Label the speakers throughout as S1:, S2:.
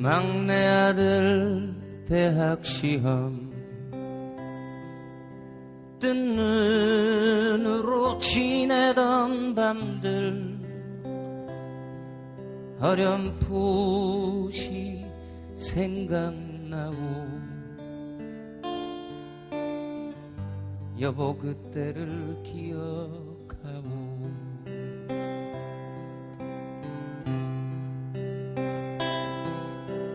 S1: 막내 아들 대학 시험. 뜬 눈으로 지내던 밤들 어렴풋이 생각나오. 여보 그때를 기억하오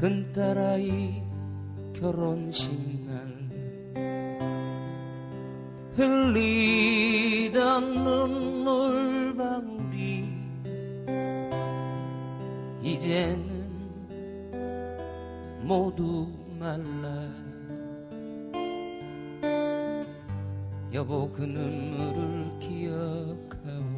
S1: 큰 딸아이 결혼식 날 흘리던 눈물방울이 이제는 모두 말라. 여보 그 눈물을 기억하오